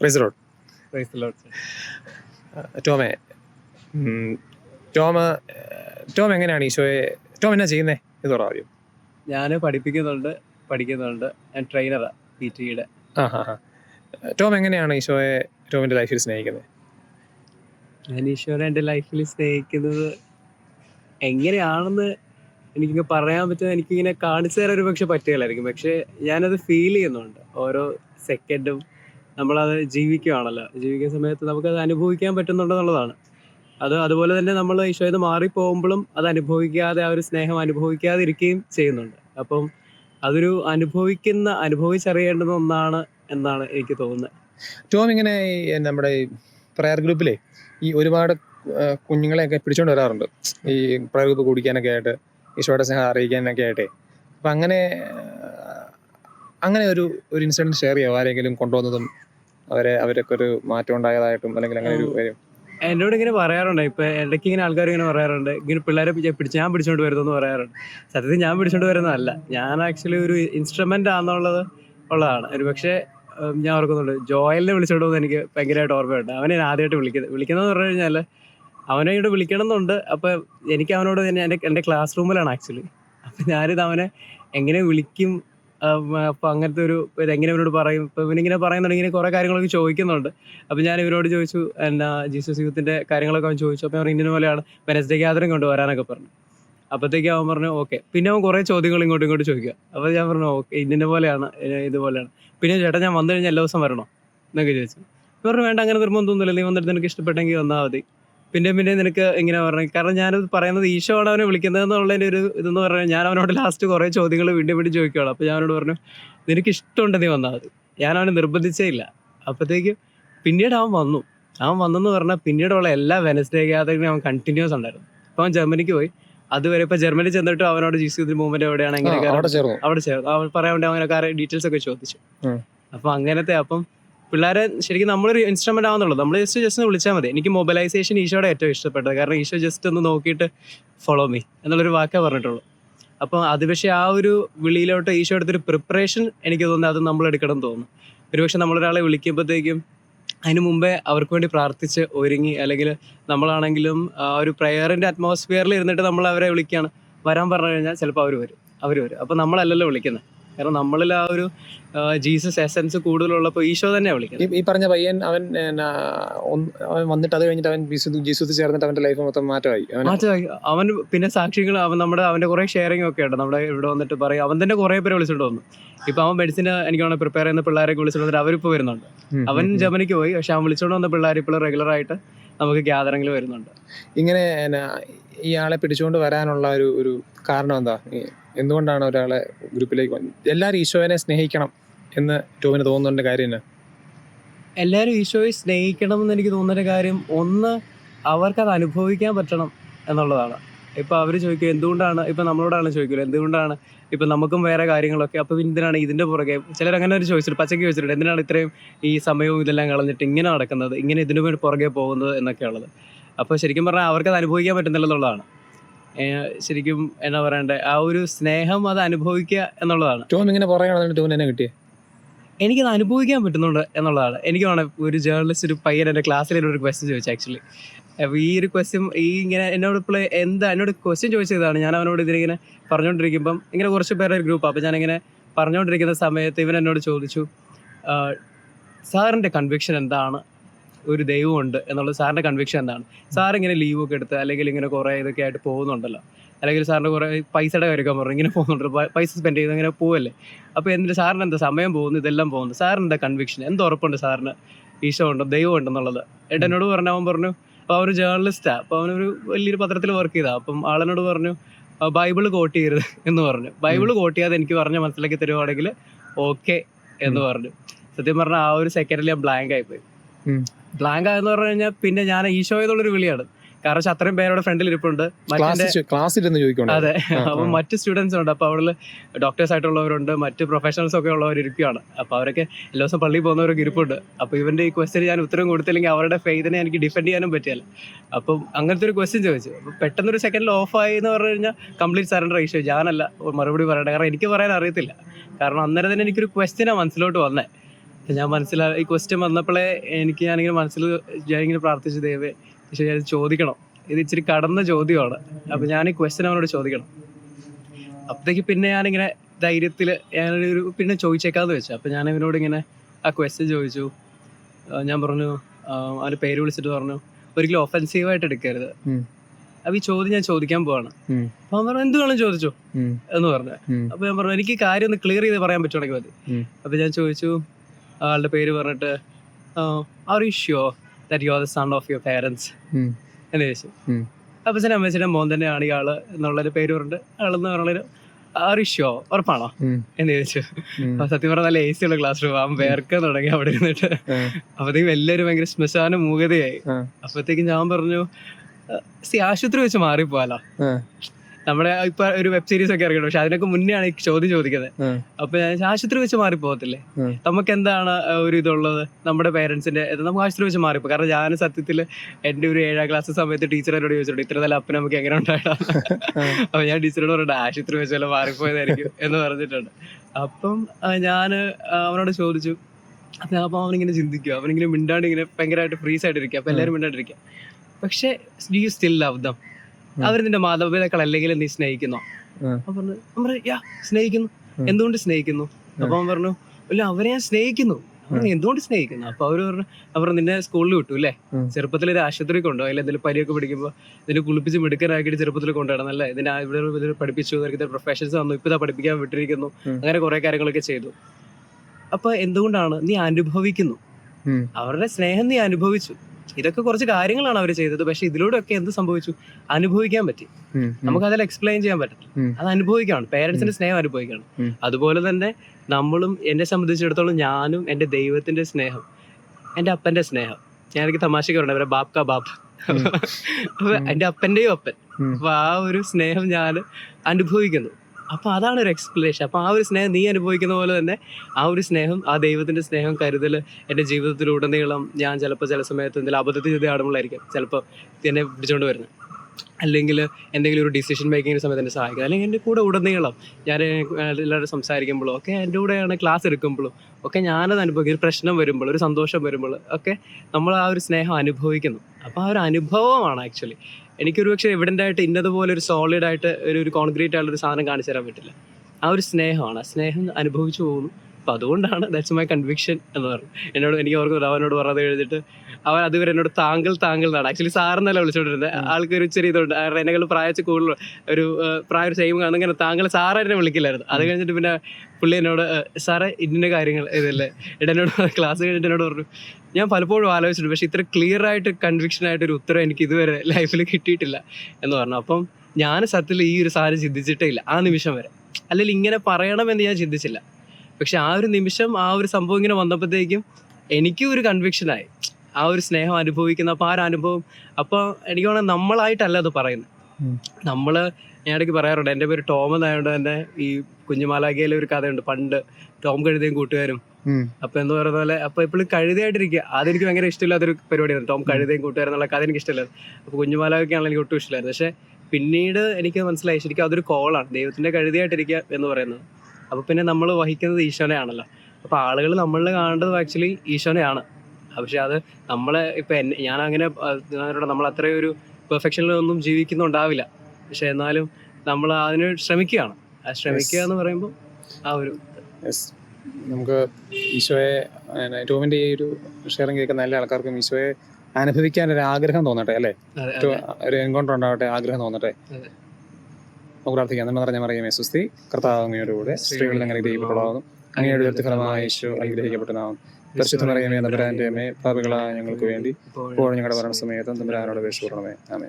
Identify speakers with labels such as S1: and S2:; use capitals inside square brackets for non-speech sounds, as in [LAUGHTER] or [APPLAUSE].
S1: Price
S2: price sir.
S1: ടോമെ ടോമ Tom എങ്ങനെയാണ് ഈശോയെ ടോം എന്നാ ചെയ്യുന്നേ? ഇത്
S2: ഞാൻ പഠിപ്പിക്കുന്നുണ്ട് പഠിക്കുന്നുണ്ട്. ഞാൻ ട്രെയിനറാ പി ടിയുടെ
S1: ടോം എങ്ങനെയാണ് ഈശോയെ ടോമിന്റെ ലൈഫിൽ സ്നേഹിക്കുന്നത്
S2: ഞാൻ ഈശോനെ എന്റെ ലൈഫിൽ സ്നേഹിക്കുന്നത് എങ്ങനെയാണെന്ന് എനിക്കിങ്ങനെ പറയാൻ പറ്റുന്ന എനിക്കിങ്ങനെ കാണിച്ചു തരാൻ ഒരു പക്ഷെ പറ്റുകയില്ലായിരിക്കും. പക്ഷെ ഞാനത് ഫീൽ ചെയ്യുന്നുണ്ട്. ഓരോ സെക്കൻഡും നമ്മളത് ജീവിക്കുകയാണല്ലോ. ജീവിക്കുന്ന സമയത്ത് നമുക്ക് അത് അനുഭവിക്കാൻ പറ്റുന്നുണ്ടെന്നുള്ളതാണ്. അത് അതുപോലെ തന്നെ നമ്മൾ ഈശോയിൽ മാറിപ്പോകുമ്പോഴും അത് അനുഭവിക്കാതെ ആ ഒരു സ്നേഹം അനുഭവിക്കാതെ ഇരിക്കുകയും ചെയ്യുന്നുണ്ട്. അപ്പം അതൊരു അനുഭവിക്കുന്ന അനുഭവിച്ചറിയേണ്ടുന്ന ഒന്നാണ് എന്നാണ് എനിക്ക് തോന്നുന്നത്.
S1: ടോം ഇങ്ങനെ നമ്മുടെ പ്രയർ ഗ്രൂപ്പിലെ ഈ ഒരുപാട് കുഞ്ഞുങ്ങളെയൊക്കെ പിടിച്ചോണ്ട് വരാറുണ്ട്. ഈ പ്രയർ ഗ്രൂപ്പ് കുടിക്കാനൊക്കെ ആയിട്ട് ഈശോയുടെ സ്നേഹം അറിയിക്കാനൊക്കെ ആയിട്ടേ. അപ്പം അങ്ങനെ അങ്ങനെ ഒരു ഒരു ഇൻസിഡന്റ് ഷെയർ ചെയ്യാം ആരെങ്കിലും കൊണ്ടുവന്നതും അവരെ അവരൊക്കെ ഒരു മാറ്റം ഉണ്ടായതായിട്ടും അല്ലെങ്കിൽ അങ്ങനെ ഒരു കാര്യം.
S2: എന്നോട് ഇങ്ങനെ പറയാറുണ്ട്. ഇപ്പൊ ഇടയ്ക്ക് ഇങ്ങനെ ആൾക്കാർ ഇങ്ങനെ പറയാറുണ്ട്. ഇങ്ങനെ പിള്ളേരെ പിടിച്ച് ഞാൻ പിടിച്ചോണ്ട് വരുന്നു പറയാറുണ്ട്. സത്യത്തിൽ ഞാൻ പിടിച്ചോണ്ട് വരുന്നതല്ല. ഞാൻ ആക്ച്വലി ഒരു ഇൻസ്ട്രുമെന്റ് ആണെന്നുള്ളത് ഉള്ളതാണ്. ഒരു പക്ഷേ ഞാൻ ഓർക്കുന്നുണ്ട്. ജോയലിനെ വിളിച്ചോണ്ട് വന്ന് എനിക്ക് ഭയങ്കരമായിട്ട് ഓർമ്മയുണ്ട്. അവനെ ഞാൻ ആദ്യമായിട്ട് വിളിക്കുന്നത്. വിളിക്കുന്നത് പറഞ്ഞു കഴിഞ്ഞാൽ അവനെ ഇവിടെ വിളിക്കണം എന്നുണ്ട് അപ്പൊ എനിക്ക് അവനോട് തന്നെ എന്റെ എന്റെ ക്ലാസ് റൂമിലാണ് ആക്ച്വലി അപ്പൊ ഞാനിത് അവനെ എങ്ങനെ വിളിക്കും ഉം, അപ്പൊ അങ്ങനത്തെ ഒരു എങ്ങനെ ഇവനോട് പറയും? ഇപ്പൊ ഇവനിങ്ങനെ പറയുന്നുണ്ട് ഇങ്ങനെ കുറെ കാര്യങ്ങളൊക്കെ ചോദിക്കുന്നുണ്ട്. അപ്പൊ ഞാൻ ഇവരോട് ചോദിച്ചു എന്നാ ജീസസ് യൂത്തിന്റെ കാര്യങ്ങളൊക്കെ അവൻ ചോദിച്ചു. അപ്പൊ അവർ ഇന്ത്യൻ പോലെയാണ് വെനസ്ഡേ ഗ്യാതറിങ് കൊണ്ട് വരാനൊക്കെ പറഞ്ഞു. അപ്പത്തേക്ക് അവൻ പറഞ്ഞു ഓക്കെ. പിന്നെ അവൻ കുറെ ചോദ്യങ്ങൾ ഇങ്ങോട്ടും ഇങ്ങോട്ട് ചോദിക്കുക. അപ്പൊ ഞാൻ പറഞ്ഞു ഓക്കെ ഇന്ത്യന്റെ പോലെയാണ് ഇതുപോലെയാണ്. പിന്നെ ചേട്ടൻ ഞാൻ വന്നു കഴിഞ്ഞാൽ എല്ലാ ദിവസം വരണോ? എന്നൊക്കെ ചോദിച്ചു. പറഞ്ഞു വേണ്ട അങ്ങനെ നിർബന്ധമൊന്നുമില്ല. നീ വന്നിട്ട് നിനക്ക് ഇഷ്ടപ്പെട്ടെങ്കിൽ വന്നാൽ മതി. പിന്നെ പിന്നെ നിനക്ക് ഇങ്ങനെ പറഞ്ഞു. കാരണം ഞാനത് പറയുന്നത് ഈശോ ആണ് അവനെ വിളിക്കുന്നത് എന്നുള്ളതിന്റെ ഒരു ഇതെന്ന് പറഞ്ഞാൽ ഞാൻ അവനോട് ലാസ്റ്റ് കുറേ ചോദ്യങ്ങൾ വീണ്ടും വീണ്ടും ചോദിക്കുകയാണ് അപ്പോൾ ഞാൻ അവനോട് പറഞ്ഞു നിനക്ക് ഇഷ്ടമുണ്ട് നീ വന്നാൽ മതി. ഞാൻ അവനെ നിർബന്ധിച്ചേ ഇല്ല. അപ്പോഴത്തേക്ക് പിന്നീട് അവൻ വന്നു. അവൻ വന്നെന്ന് പറഞ്ഞാൽ പിന്നീടുള്ള എല്ലാ വെനസ്ഡേ ഗ്യാതറിനും അവൻ കണ്ടിന്യൂസ് ഉണ്ടായിരുന്നു. അപ്പോൾ അവൻ ജർമ്മനിക്ക് പോയി. അതുവരെ ഇപ്പോൾ ജർമ്മനി ചെന്നിട്ട് അവനോട് ജീസ് മൂവ്മെന്റ് എവിടെയാണ്
S1: ആ,
S2: എങ്ങനെയൊക്കെ
S1: അവിടെ ചേർന്നു.
S2: അവൻ പറയാൻ വേണ്ടി അങ്ങനെ കാര്യം ഡീറ്റെയിൽസ് ഒക്കെ ചോദിച്ചു.
S1: അപ്പോൾ
S2: അപ്പൊ അങ്ങനത്തെ അപ്പം പിള്ളേരെ ശരിക്കും നമ്മളൊരു ഇൻസ്ട്രുമെന്റ് ആവുന്നുള്ളൂ. നമ്മൾ ജസ്റ്റ് ജസ്റ്റ് വിളിച്ചാൽ മതി. എനിക്ക് മൊബൈലൈസേഷൻ ഈശോയുടെ ഏറ്റവും ഇഷ്ടപ്പെട്ടത്. കാരണം ഈശോ ജസ്റ്റ് ഒന്ന് നോക്കിയിട്ട് ഫോളോ മീ എന്നുള്ളൊരു വാക്കേ പറഞ്ഞിട്ടുള്ളൂ. അപ്പോൾ അത് പക്ഷേ ആ ഒരു വിളിയിലോട്ട് ഈശോ എടുത്തൊരു പ്രിപ്പറേഷൻ എനിക്ക് തോന്നുന്നു അത് നമ്മൾ എടുക്കണം എന്ന് തോന്നുന്നു. ഒരുപക്ഷെ നമ്മളൊരാളെ വിളിക്കുമ്പോഴത്തേക്കും അതിനു മുമ്പേ അവർക്ക് വേണ്ടി പ്രാർത്ഥിച്ച് ഒരുങ്ങി അല്ലെങ്കിൽ നമ്മളാണെങ്കിലും ആ ഒരു പ്രയറിന്റെ അറ്റ്മോസ്ഫിയറിൽ ഇരുന്നിട്ട് നമ്മൾ അവരെ വിളിക്കുകയാണ്. വരാൻ പറഞ്ഞു കഴിഞ്ഞാൽ ചിലപ്പോൾ അവർ വരും. അവർ വരും. അപ്പോൾ നമ്മളല്ലല്ലോ വിളിക്കുന്നത് കാരണം നമ്മളിൽ ആ ഒരു ജീസസ് എസൻസ് കൂടുതലുള്ളപ്പോൾ ഈശോ തന്നെ വിളിക്കുന്നത്.
S1: ഈ പറഞ്ഞ പയ്യൻ അവൻ അവൻ വന്നിട്ട് അത് കഴിഞ്ഞിട്ട് അവൻ ജീസു ജീസുത്ത് ചേർന്നിട്ട് അവന്റെ ലൈഫ് മൊത്തം മാറ്റമായി.
S2: മാറ്റമായി. അവൻ പിന്നെ സാക്ഷികൾ അവൻ നമ്മുടെ അവന്റെ കുറെ ഷെയറിംഗ് ഒക്കെ ഉണ്ട്. നമ്മുടെ ഇവിടെ വന്നിട്ട് പറയും അവൻ തന്നെ കുറെ പേര് വിളിച്ചിട്ട് വന്നു. ഇപ്പൊ അവൻ മെഡിസിൻ എനിക്ക് വേണം പ്രിപ്പയർ ചെയ്യുന്ന പിള്ളേരൊക്കെ വിളിച്ചിട്ട് വന്നിട്ട് അവരിപ്പോ വരുന്നുണ്ട്. അവൻ
S1: ഉം.
S2: പോയി. പക്ഷെ അവൻ വിളിച്ചോണ്ട് വന്ന പിള്ളേർ ഇപ്പോൾ റെഗുലർ ആയിട്ട് നമുക്ക് ഗ്യാതറിംഗിൽ വരുന്നുണ്ട്.
S1: ഇങ്ങനെ ഇയാളെ പിടിച്ചുകൊണ്ട് വരാനുള്ള ഒരു ഒരു കാരണം എന്താ? എന്തുകൊണ്ടാണ് ഒരാളെ ഗ്രൂപ്പിലേക്ക് എല്ലാവരും ഈശോനെ സ്നേഹിക്കണം എന്ന് ടോമിന് തോന്നുന്നതിന്റെ കാര്യം?
S2: എല്ലാവരും ഈശോയെ സ്നേഹിക്കണം എന്ന് എനിക്ക് തോന്നുന്ന കാര്യം ഒന്ന് അവർക്കത് അനുഭവിക്കാൻ പറ്റണം എന്നുള്ളതാണ്. ഇപ്പൊ അവർ ചോദിക്കും എന്തുകൊണ്ടാണ്? ഇപ്പൊ നമ്മളോടാണ് ചോദിക്കുന്നത് എന്തുകൊണ്ടാണ്? ഇപ്പൊ നമുക്കും വേറെ കാര്യങ്ങളൊക്കെ അപ്പോൾ എന്തിനാണ് ഇതിന്റെ പുറകെ? ചിലർ അങ്ങനെ ഒരു ചോദിച്ചിട്ട് പച്ചയ്ക്ക് ചോദിച്ചിട്ടുണ്ട് എന്തിനാണ് ഇത്രയും ഈ സമയവും ഇതെല്ലാം കളഞ്ഞിട്ട് ഇങ്ങനെ നടക്കുന്നത്? ഇങ്ങനെ ഇതിനു വേണ്ടി പുറകെ പോകുന്നത്? എന്നൊക്കെയുള്ളത് അപ്പോൾ ശരിക്കും പറഞ്ഞാൽ അവർക്കത് അനുഭവിക്കാൻ പറ്റുന്നില്ലെന്നുള്ളതാണ് ശരിക്കും എന്നാ പറയണ്ടേ ആ ഒരു സ്നേഹം അത് അനുഭവിക്കുക എന്നുള്ളതാണ്.
S1: ടോം ഇങ്ങനെ പറയുകയാണെന്നുണ്ടെങ്കിൽ ടോം എന്നെ കിട്ടിയേ?
S2: എനിക്കത് അനുഭവിക്കാൻ പറ്റുന്നുണ്ട് എന്നുള്ളതാണ്. എനിക്ക് വേണം ഒരു ജേർണലിസ്റ്റ് ഒരു പയ്യൻ എന്റെ ക്ലാസ്സിൽ ഒരു ക്വസ്റ്റ്യൻ ചോദിച്ചു ആക്ച്വലി അപ്പോൾ ഈ ഒരു ക്വസ്റ്റ്യൻ ഈ ഇങ്ങനെ എന്നോട് ഇപ്പോൾ എന്താ എന്നോട് ക്വസ്റ്റ്യൻ ചോദിച്ചതാണ്. ഞാൻ അവനോട് ഇതിലിങ്ങനെ പറഞ്ഞുകൊണ്ടിരിക്കുമ്പം ഇങ്ങനെ കുറച്ച് പേരുടെ ഒരു ഗ്രൂപ്പ് അപ്പോൾ ഞാനിങ്ങനെ പറഞ്ഞുകൊണ്ടിരിക്കുന്ന സമയത്ത് ഇവൻ എന്നോട് ചോദിച്ചു സാറിന്റെ കൺവിക്ഷൻ എന്താണ്? ഒരു ദൈവമുണ്ട് എന്നുള്ള സാറിന്റെ കൺവിക്ഷൻ എന്താണ്? സാർ ഇങ്ങനെ ലീവ് ഒക്കെ എടുത്ത് അല്ലെങ്കിൽ ഇങ്ങനെ കുറേ ഇതൊക്കെ ആയിട്ട് പോകുന്നുണ്ടല്ലോ. അല്ലെങ്കിൽ സാറിന്റെ കുറേ പൈസയുടെ കാര്യമൊക്കെ പറഞ്ഞു ഇങ്ങനെ പോകുന്നുണ്ട് പൈസ സ്പെൻഡ് ചെയ്ത് ഇങ്ങനെ പോവല്ലേ? അപ്പോൾ എന്നിട്ട് സാറിന് എന്താ സമയം പോകുന്നു? ഇതെല്ലാം പോകുന്നു. സാറിന്റെ കൺവിക്ഷൻ എന്ത് ഉറപ്പുണ്ട് സാറിന്? ഈശോ ഉണ്ടോ? ദൈവം ഉണ്ടെന്നുള്ളത്. എന്നോട് പറഞ്ഞു അവൻ പറഞ്ഞു അപ്പോൾ അവൻ ജേർണലിസ്റ്റാണ് അപ്പോൾ അവനൊരു വലിയൊരു പത്രത്തിൽ വർക്ക് ചെയ്താ. അപ്പം ആളിനോട് പറഞ്ഞു ബൈബിൾ കോട്ട് ചെയ്യരുത് എന്ന് പറഞ്ഞു. ബൈബിൾ കോട്ട് ചെയ്യാതെ എനിക്ക് പറഞ്ഞ് മനസ്സിലാക്കി തരുവാണെങ്കിൽ ഓക്കെ എന്ന് പറഞ്ഞു. സത്യം പറഞ്ഞാൽ ആ ഒരു സെക്കൻഡിൽ ഞാൻ ബ്ലാങ്ക് ആയിപ്പോയി. ബ്ലാങ്ക് ആയെന്ന് പറഞ്ഞു കഴിഞ്ഞാൽ പിന്നെ ഞാൻ ഈശോ എന്നുള്ളൊരു വിളിയാണ്. കാരണം വെച്ചാൽ അത്രയും പേരുടെ ഫ്രണ്ടിൽ ഇരിപ്പുണ്ട്. അതെ. അപ്പൊ. മറ്റ് സ്റ്റുഡൻസ് ഉണ്ട്. അപ്പൊ അവിടെ ഡോക്ടേഴ്സ് ആയിട്ടുള്ളവരുണ്ട്. മറ്റ് പ്രൊഫഷണൽസ് ഒക്കെ ഉള്ളവർ ഇരിക്കുകയാണ് അപ്പൊ അവരൊക്കെ എല്ലാ ദിവസം പള്ളിയിൽ പോകുന്നവരൊക്കെ ഇരിപ്പുണ്ട്. അപ്പൊ ഇവന്റെ ഈ ക്വസ്റ്റ്യൻ ഞാൻ ഉത്തരം കൊടുത്തില്ലെങ്കിൽ അവരുടെ ഫെയ്തിനെ എനിക്ക് ഡിഫെൻഡ് ചെയ്യാനും പറ്റിയല്ല അപ്പം അങ്ങനത്തെ ഒരു ക്വസ്റ്റ്യൻ ചോദിച്ചു. അപ്പൊ പെട്ടെന്ന് ഒരു സെക്കൻഡിൽ ഓഫ് ആയി എന്ന് പറഞ്ഞു കഴിഞ്ഞാൽ കംപ്ലീറ്റ് സറണ്ടർ ഇഷ്യൂ ഞാനല്ല മറുപടി പറയട്ടെ കാരണം എനിക്ക് പറയാൻ അറിയത്തില്ല. കാരണം അന്നേരം തന്നെ എനിക്കൊരു ക്വസ്റ്റ്യനാണ് മനസ്സിലോട്ട് വന്നേ. ഞാൻ മനസ്സിലാ ഈ ക്വസ്റ്റ്യൻ വന്നപ്പോഴേ എനിക്ക് ഞാനിങ്ങനെ മനസ്സിൽ ഞാനിങ്ങനെ പ്രാർത്ഥിച്ചു ദൈവേ പക്ഷെ ഞാൻ ചോദിക്കണം. ഇത് ഇച്ചിരി കടന്ന ചോദ്യമാണ്. അപ്പൊ ഞാൻ ഈ ക്വസ്റ്റ്യൻ അവനോട് ചോദിക്കണം. അപ്പത്തേക്ക് പിന്നെ ഞാനിങ്ങനെ ധൈര്യത്തിൽ ഞാനൊരു പിന്നെ ചോദിച്ചേക്കാന്ന് വെച്ചു. അപ്പൊ ഞാൻ ഇവനോട് ഇങ്ങനെ ആ ക്വസ്റ്റ്യൻ ചോദിച്ചു. ഞാൻ പറഞ്ഞു അവന്റെ പേര് വിളിച്ചിട്ട് പറഞ്ഞു ഒരിക്കലും ഒഫൻസീവായിട്ട് എടുക്കരുത്. അപ്പൊ ഈ ചോദ്യം ഞാൻ ചോദിക്കാൻ പോവാണ്. അപ്പൊ അവൻ പറഞ്ഞു എന്ത് വേണം ചോദിച്ചോ? എന്ന് പറഞ്ഞു. അപ്പൊ ഞാൻ പറഞ്ഞു എനിക്ക് കാര്യം ഒന്ന് ക്ലിയർ ചെയ്ത് പറയാൻ പറ്റുവാണെങ്കിൽ മതി. അപ്പൊ ഞാൻ ചോദിച്ചു ആളുടെ പേര് പറഞ്ഞിട്ട് are you sure that you are the son of your parents എന്ന് ചോദിച്ചു.
S1: ഉം.
S2: അപ്പൊ ഞാൻ അമ്മച്ചിയുടെ മോൻ തന്നെയാണ് ഇയാൾ എന്നുള്ളൊരു പേര് പറഞ്ഞിട്ട് ആളെന്ന് പറഞ്ഞൊരു ആർ യു ഷ്യൂർ ഉറപ്പാണോ? എന്ന് ചോദിച്ചു. അപ്പൊ സത്യം പറഞ്ഞാൽ നല്ല എ സി ഉള്ള ക്ലാസ് റൂം അവൻ വേർക്കാൻ തുടങ്ങി അവിടെ ഇരുന്നിട്ട്.
S1: ആ.
S2: അപ്പത്തേക്കും എല്ലാവരും ഭയങ്കര ശ്മശാന മൂകതയായി.
S1: ആ.
S2: അപ്പത്തേക്കും ഞാൻ പറഞ്ഞു സി ആശുപത്രി വെച്ച് മാറിപ്പോവാലോ.
S1: ആ.
S2: നമ്മുടെ ഇപ്പൊ ഒരു വെബ് സീരീസ് ഒക്കെ ഇറങ്ങി പക്ഷെ അതിനൊക്കെ മുന്നേ ആണ് ഈ ചോദ്യം ചോദിക്കുന്നത്. അപ്പൊ ഞാൻ ആശുപത്രി വെച്ച് മാറിപ്പോകത്തില്ലേ. നമുക്ക് എന്താണ് ഒരു ഇതുള്ളത്? നമ്മുടെ പേരൻസിന്റെ നമുക്ക് ആശുപത്രി വെച്ച് മാറിപ്പോ. കാരണം ഞാൻ സത്യത്തിൽ എന്റെ ഒരു ഏഴാം ക്ലാസ് സമയത്ത് ടീച്ചർ എന്നോട് ചോദിച്ചിട്ടുണ്ട് ഇത്ര നല്ല അപ്പന നമുക്ക് എങ്ങനെ ഉണ്ടായിട്ടാണ് അപ്പൊ ഞാൻ ടീച്ചറോട് പറഞ്ഞിട്ട് ആശുപത്രി വെച്ച് വല്ല മാറിപ്പോയതായിരിക്കും എന്ന് പറഞ്ഞിട്ടുണ്ട്. അപ്പം ഞാൻ അവനോട് ചോദിച്ചു. അപ്പൊ അപ്പൊ അവനിങ്ങനെ ചിന്തിക്കുക അവനിങ്ങനെ മിണ്ടാണ്ട് ഇങ്ങനെ ഭയങ്കരമായിട്ട് ഫ്രീസ് ആയിട്ടിരിക്കുക അപ്പൊ എല്ലാവരും മിണ്ടാണ്ടിരിക്കുക പക്ഷെ do you still love them. അവർ നിന്റെ മാതാപിതാക്കൾ അല്ലെങ്കിൽ നീ സ്നേഹിക്കുന്നോ?
S1: ഉം.
S2: അപ്പൊ പറഞ്ഞു ഞാൻ പറഞ്ഞു യാ സ്നേഹിക്കുന്നു. എന്തുകൊണ്ട് സ്നേഹിക്കുന്നു? അപ്പൊ അവൻ പറഞ്ഞു അല്ല അവരെ ഞാൻ സ്നേഹിക്കുന്നു. എന്തുകൊണ്ട് സ്നേഹിക്കുന്നു? അപ്പൊ അവർ പറഞ്ഞു അവർ നിന്നെ സ്കൂളിൽ വിട്ടു അല്ലേ? ചെറുപ്പത്തിൽ ഒരു ആശുപത്രി കൊണ്ടോ അല്ലെ എന്തെങ്കിലും പരിയൊക്കെ പിടിക്കുമ്പോൾ ഇതിനെ കുളിപ്പിച്ച് മിടുക്കനാക്കിയിട്ട് ചെറുപ്പത്തിൽ കൊണ്ടുവരണം അല്ലേ? ഇതിനെ ഇവിടെ ഇതിൽ പഠിപ്പിച്ചു നിനക്ക് പ്രൊഫഷൻസ് വന്നു ഇപ്പൊ ഇതാ പഠിപ്പിക്കാൻ വിട്ടിരിക്കുന്നു. അങ്ങനെ കുറെ കാര്യങ്ങളൊക്കെ ചെയ്തു. അപ്പൊ എന്തുകൊണ്ടാണ് നീ അനുഭവിക്കുന്നു? അവരുടെ സ്നേഹം നീ അനുഭവിച്ചു. ഇതൊക്കെ കുറച്ച് കാര്യങ്ങളാണ് അവർ ചെയ്തത്. പക്ഷെ ഇതിലൂടെ ഒക്കെ എന്ത് സംഭവിച്ചു? അനുഭവിക്കാൻ പറ്റി. നമുക്ക് അതിൽ എക്സ്പ്ലെയിൻ ചെയ്യാൻ പറ്റില്ല അത് അനുഭവിക്കാണ് പേരൻസിന്റെ സ്നേഹം അനുഭവിക്കണം അതുപോലെ തന്നെ നമ്മളും എന്നെ സംബന്ധിച്ചിടത്തോളം ഞാനും എന്റെ ദൈവത്തിന്റെ സ്നേഹം എന്റെ അപ്പന്റെ സ്നേഹം. ഞാൻ എനിക്ക് തമാശക്ക് പറഞ്ഞു അവരെ ബാപ് കാ ബാപ്പ് അപ്പൊ എന്റെ അപ്പന്റെയും അപ്പൻ. അപ്പൊ ആ ഒരു സ്നേഹം ഞാൻ അനുഭവിക്കുന്നു. അപ്പൊ അതാണ് ഒരു എക്സ്പ്ലനേഷൻ അപ്പോൾ ആ ഒരു സ്നേഹം നീ അനുഭവിക്കുന്ന പോലെ തന്നെ ആ ഒരു സ്നേഹം ആ ദൈവത്തിന്റെ സ്നേഹം കരുതൽ എന്റെ ജീവിതത്തിലുടനീളം ഞാൻ ചിലപ്പോൾ ചില സമയത്ത് എന്തെങ്കിലും അബദ്ധത്തിൽ ചെയ്ത ആടുമ്പോഴായിരിക്കും ചിലപ്പോൾ എന്നെ പിടിച്ചുകൊണ്ട് വരുന്നത് അല്ലെങ്കിൽ എന്തെങ്കിലും ഒരു ഡിസിഷൻ മേക്കിങ്ങിന് സമയത്ത് എന്നെ സഹായിക്കുക അല്ലെങ്കിൽ എന്റെ കൂടെ ഉടനീളം ഞാൻ എല്ലാവരും സംസാരിക്കുമ്പോഴും ഒക്കെ എന്റെ കൂടെയാണ് ക്ലാസ് എടുക്കുമ്പോഴും ഒക്കെ ഞാനത് അനുഭവിക്കും. ഒരു പ്രശ്നം വരുമ്പോൾ ഒരു സന്തോഷം വരുമ്പോൾ ഒക്കെ നമ്മൾ ആ ഒരു സ്നേഹം അനുഭവിക്കുന്നു. അപ്പോൾ ആ ഒരു അനുഭവമാണ് ആക്ച്വലി എനിക്കൊരു പക്ഷേ എവിഡന്റ് ആയിട്ട് ഇന്നതുപോലെ ഒരു സോളിഡ് ആയിട്ട് ഒരു ഒരു കോൺക്രീറ്റ് ആയിട്ടുള്ള ഒരു സാധനം കാണിച്ചു തരാൻ പറ്റില്ല. ആ ഒരു സ്നേഹമാണ്. ആ സ്നേഹം അനുഭവിച്ചു പോകുന്നു. അപ്പം അതുകൊണ്ടാണ് ദാറ്റ്സ് മൈ കൺവിക്ഷൻ എന്ന് പറഞ്ഞു എന്നോട് എനിക്ക് ഓർക്കും അവനോട് പറഞ്ഞത് എഴുതിയിട്ട് അവൻ അതുവരെ എന്നോട് താങ്കൾ താങ്കൾ എന്നാണ്. ആക്ച്വലി സാറെന്നല്ല വിളിച്ചോണ്ടിരുന്നത് ആൾക്ക് ഒരു ചെറിയ ഇതുണ്ട്. എന്നെക്കാൾ പ്രായച്ച് കൂടുതൽ ഒരു പ്രായ പ്രായം ഒരു സെയിം അങ്ങനെ താങ്കൾ സാറ് എന്നെ വിളിക്കില്ലായിരുന്നു. അത് കഴിഞ്ഞിട്ട് പിന്നെ പുള്ളി എന്നോട് സാറേ ഇന്ന കാര്യങ്ങൾ ഇതല്ലേ? ഇടനോട് [LAUGHS] ക്ലാസ് കഴിഞ്ഞിട്ട് എന്നോട് പറഞ്ഞു ഞാൻ പലപ്പോഴും ആലോചിച്ചിട്ടുണ്ട് പക്ഷേ ഇത്ര ക്ലിയർ ആയിട്ട് കൺവിക്ഷൻ ആയിട്ട് ഒരു ഉത്തരം എനിക്ക് ഇതുവരെ ലൈഫിൽ കിട്ടിയിട്ടില്ല. എന്ന് പറഞ്ഞു. അപ്പം ഞാൻ സത്യത്തിൽ ഈ ഒരു സാധനം ചിന്തിച്ചിട്ടേ ഇല്ല ആ നിമിഷം വരെ. അല്ലെങ്കിൽ ഇങ്ങനെ പറയണമെന്ന് ഞാൻ ചിന്തിച്ചില്ല. പക്ഷെ ആ ഒരു നിമിഷം ആ ഒരു സംഭവം ഇങ്ങനെ വന്നപ്പോഴത്തേക്കും എനിക്കും ഒരു കൺവിക്ഷനായി ആ ഒരു സ്നേഹം അനുഭവിക്കുന്ന അപ്പോൾ ആ ഒരു അനുഭവം അപ്പോൾ എനിക്ക് വേണം നമ്മളായിട്ടല്ല അത് പറയുന്നത്.
S1: ഉം.
S2: നമ്മൾ ഞാൻ ഇടയ്ക്ക് പറയാറുണ്ട് എന്റെ പേര് ടോം എന്നായതുകൊണ്ട് തന്നെ ഈ കുഞ്ഞുമാലാഖയിലെ ഒരു കഥയുണ്ട് പണ്ട് ടോം കഴുതയും കൂട്ടുകാരും. അപ്പൊ എന്താ പറയുന്ന പോലെ അപ്പൊ എപ്പോഴും കഴുതയായിട്ടിരിക്കുക. അതെനിക്ക് ഭയങ്കര ഇഷ്ടമില്ലാത്തൊരു പരിപാടിയാണ് ടോം കഴുതയും കൂട്ടുകാരും എന്നുള്ള കഥ എനിക്ക് ഇഷ്ടമില്ലായിരുന്നു. അപ്പൊ കുഞ്ഞുമാലൊക്കെയാണെങ്കിൽ എനിക്ക് ഒട്ടും ഇഷ്ടമില്ലായിരുന്നു. പക്ഷെ പിന്നീട് എനിക്ക് മനസ്സിലായി ശരിക്കും അതൊരു കോളാണ് ദൈവത്തിന്റെ കഴുതയായിട്ടിരിക്കുക എന്ന് പറയുന്നത്. അപ്പൊ പിന്നെ നമ്മൾ വഹിക്കുന്നത് ഈശോനെയാണല്ലോ. അപ്പൊ ആളുകൾ നമ്മളിൽ കാണേണ്ടത് ആക്ച്വലി ഈശോനെയാണ്. പക്ഷെ അത് നമ്മളെ ഇപ്പൊ ഞാൻ അങ്ങനെ നമ്മൾ അത്രയും ഒരു പെർഫെക്ഷനിലൊന്നും ജീവിക്കുന്നുണ്ടാവില്ല. പക്ഷെ എന്നാലും നമ്മൾ അതിന് ശ്രമിക്കുകയാണ്. ആ ശ്രമിക്കുക എന്ന് പറയുമ്പോൾ ആ ഒരു.
S1: നമുക്ക് ഈശോയെ ടോമിന്റെ ഈ ഒരു ഷെയറിംഗ് കേൾക്കുന്ന എല്ലാ ആൾക്കാർക്കും ഈശോയെ അനുഭവിക്കാൻ ഒരു ആഗ്രഹം തോന്നട്ടെ അല്ലേ? ഒരു എൻകൗണ്ടർ ഉണ്ടാവട്ടെ ആഗ്രഹം തോന്നട്ടെ. നമുക്ക് പ്രാർത്ഥിക്കാം. നമ്മൾ നിറഞ്ഞ മറിയമേ സുസ്തി കർത്താവ് അങ്ങയോടുകൂടെ സ്ത്രീകളിൽ അങ്ങനെ ഗ്രഹിക്കപ്പെട്ടതാകും അങ്ങയുടെ ഉയർത്തിഫലമായ യേശു അനുഗ്രഹിക്കപ്പെട്ടതാവും പരിശുദ്ധ നമ്പരാന്റെ അമ്മേ പാപികളായ ഞങ്ങൾക്ക് വേണ്ടി
S2: ഇപ്പോൾ
S1: ഞങ്ങളുടെ മരണസമയത്തും തമ്പുരാനോട് കൂടണമേ ആമേ